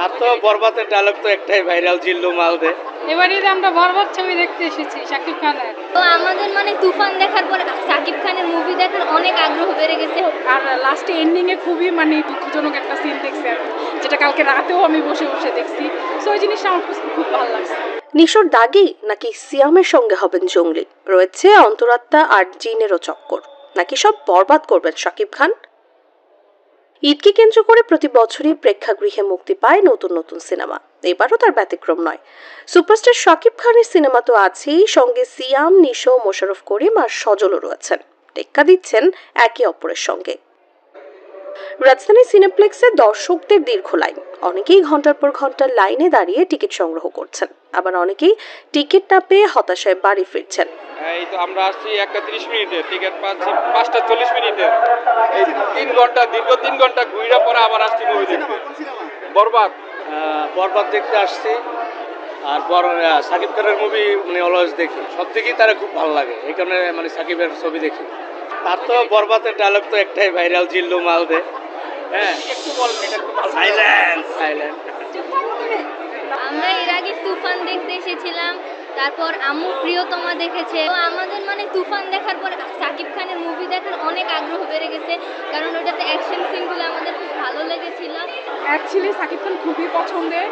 তার তো বরবাদের ডায়লগ তো একটাই ভাইরাল জিল্লু মাল দে। এবারে আমরা বরবাদ ছবি দেখতে এসেছি শাকিব খানের। তো আমাদের মানে তুফান দেখার পর সাকিব খানের মুভি দেখার অনেক আগ্রহ বেড়ে গেছে। আর লাস্টে এন্ডিং এ খুবই মানে দুঃখজনক একটা সিন দেখছি আর কি, যেটা কালকে রাতেও আমি বসে বসে দেখছি। সো ওই জিনিসটা আমার খুব- খুব ভালো লাগছে। নিশোর দাগি নাকি সিয়ামের সঙ্গে হবেন জঙ্গলি? রয়েছে অন্তরাত্মা আর জিনেরও চক্কর। নাকি সব বরবাদ করবেন শাকিব খান? ঈদকে কেন্দ্র করে প্রতি বছরই প্রেক্ষাগৃহে মুক্তি পায় নতুন নতুন সিনেমা। এবারও তার ব্যতিক্রম নয়। সুপারস্টার শাকিব খানের সিনেমা তো আছেই, সঙ্গে সিয়াম, নিশো মোশারফ করিম আর সজলও রয়েছেন। টেক্কা দিচ্ছেন একে অপরের সঙ্গে। রাজধানী সিনেপ্লেক্সে দর্শকদের দীর্ঘ লাইন। অনেকেই ঘণ্টার পর ঘণ্টা লাইনে দাঁড়িয়ে টিকিট সংগ্রহ করছেন। আবার অনেকেই টিকিট না পেয়ে হতাশায় বাড়ি ফিরছেন। এই তো আমরা আসছি একটা তিরিশ মিনিটে। টিকিট পাচ্ছি পাঁচটা চল্লিশ মিনিটে। তিন ঘণ্টা দীর্ঘ তিন ঘণ্টা ঘুরে পরে আবার আসছি মুভি দেখতে। বরবাদ। বরবাদ দেখতে আসছি। আর বড় সাকিব খানের মুভি মানে অলওয়েজ দেখি। সব থেকেই তারা খুব ভালো লাগে। এই কারণে মানে সাকিবের ছবি দেখি। তার তো বরবাদের ডায়লগ তো একটাই ভাইরাল জিল্লু মাল দে। হ্যাঁ। একটু একটু সাইলেন্স সাইলেন্স আমরা এর আগে তুফান দেখতে এসেছিলাম। তারপর আম্মু প্রিয়তমা দেখেছে। তো আমাদের মানে তুফান দেখার পর সাকিব খানের মুভি দেখার অনেক আগ্রহ বেড়ে গেছে, কারণ ওটাতে অ্যাকশন সিনগুলো আমাদের খুব ভালো লেগেছিল। অ্যাকচুয়ালি সাকিব খান খুবই পছন্দের।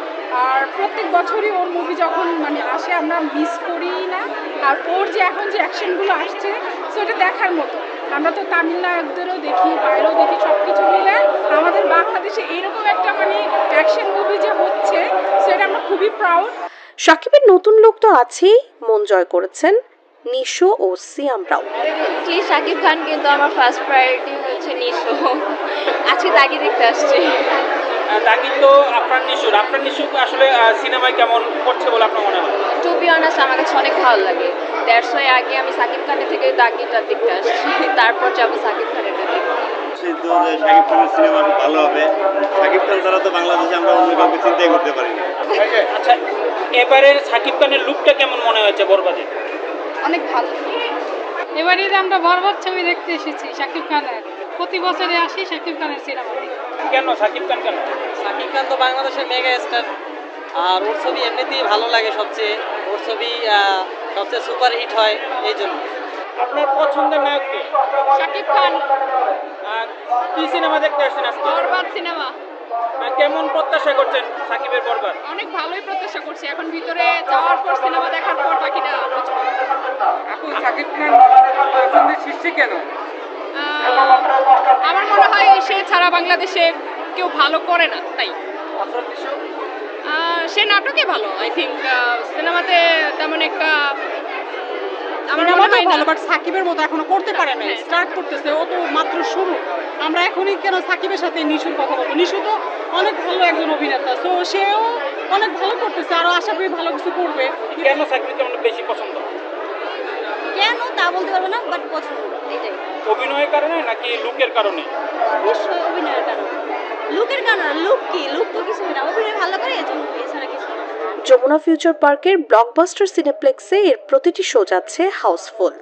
আর প্রত্যেক বছরই ওর মুভি যখন মানে আসে, আমরা মিস করি না। আর ওর যে এখন যে অ্যাকশনগুলো আসছে সেটা দেখার মতো। আমরা তো তামিলনাড়ুদেরও দেখি, বাইরেও দেখি সব কিছু মিলে। আমাদের বাংলাদেশে এইরকম একটা মানে অ্যাকশন মুভি যে হচ্ছে, সেটা আমরা খুবই প্রাউড সাকিবের নতুন লোক তো আছেই মন জয় করেছেন নিশো ও সিয়াম রাও। প্লিজ সাকিব খান কিন্তু আমার ফার্স্ট প্রায়োরিটি হচ্ছে নিশো। আজকে তাকে দেখতে আসছি। তাকে তো আপনার নিশুর আপনার নিশু আসলে সিনেমায় কেমন করছে বলে আপনার মনে হয়? টু বি অনার্স আমার কাছে অনেক ভালো লাগে। দেড়শো আগে আমি সাকিব খানের থেকে দাগিটা দেখতে আসছি। তারপর যাব সাকিব খানের দেখতে সিদ্ধ যে শাকিব খানের সিনেমা খুব ভালো হবে। শাকিব খান ছাড়া তো বাংলাদেশে আমরা অন্য কাউকে চিন্তাই করতে পারি না। আচ্ছা এবারে সাকিব খানের লুকটা কেমন মনে হয়েছে বরবাদে? অনেক ভালো। এবারে আমরা বরবাদ ছবি দেখতে এসেছি শাকিব খানের প্রতি বছরে আসি শাকিব খানের সিনেমা কেন? সাকিব খান কেন? শাকিব খান তো বাংলাদেশের মেগা স্টার। আর ওর ছবি এমনিতেই ভালো লাগে সবচেয়ে। ওর ছবি আহ, সবচেয়ে সুপার হিট হয় এই জন্য। আপনার পছন্দের নায়ক কে? শাকিব খান। কি সিনেমা দেখতে আসছেন আজকে? বরবাদ সিনেমা। কেমন প্রত্যাশা করছেন সাকিবের বরবাদ? অনেক ভালোই প্রত্যাশা করছি। এখন ভিতরে যাওয়ার পর সিনেমা দেখার পর বাকিটা এখন সাকিব খান পছন্দের শীর্ষে কেন? আমার মনে হয় সে ছাড়া বাংলাদেশে কেউ ভালো করে না তাই। সে নাটকে ভালো আই থিঙ্ক সিনেমাতে তেমন একটা আমার হয় না ভালো বাট সাকিবের মতো এখনও করতে পারে না স্টার্ট করতেছে ও তো মাত্র শুরু। আমরা এখনই কেন সাকিবের সাথে নিশুর কথা বলব? নিশু তো অনেক ভালো একজন অভিনেতা তো সেও অনেক ভালো করতেছে আরও আশা করি ভালো কিছু করবে। কেন সাকিবকে আপনার বেশি পছন্দ? কেন তা বলতে পারব না বাট পছন্দ এটাই অভিনয়ের কারণে নাকি লুকের কারণে? অবশ্যই অভিনয়ের কারণ। লুকের কারণ লুক কি? লুক তো কিছু না। অভিনয় ভালো করে এজন্য এছাড়া কিছু যমুনা ফিউচার পার্কের ব্লকবাস্টার সিনেপ্লেক্সে এর প্রতিটি শো যাচ্ছে হাউসফুল।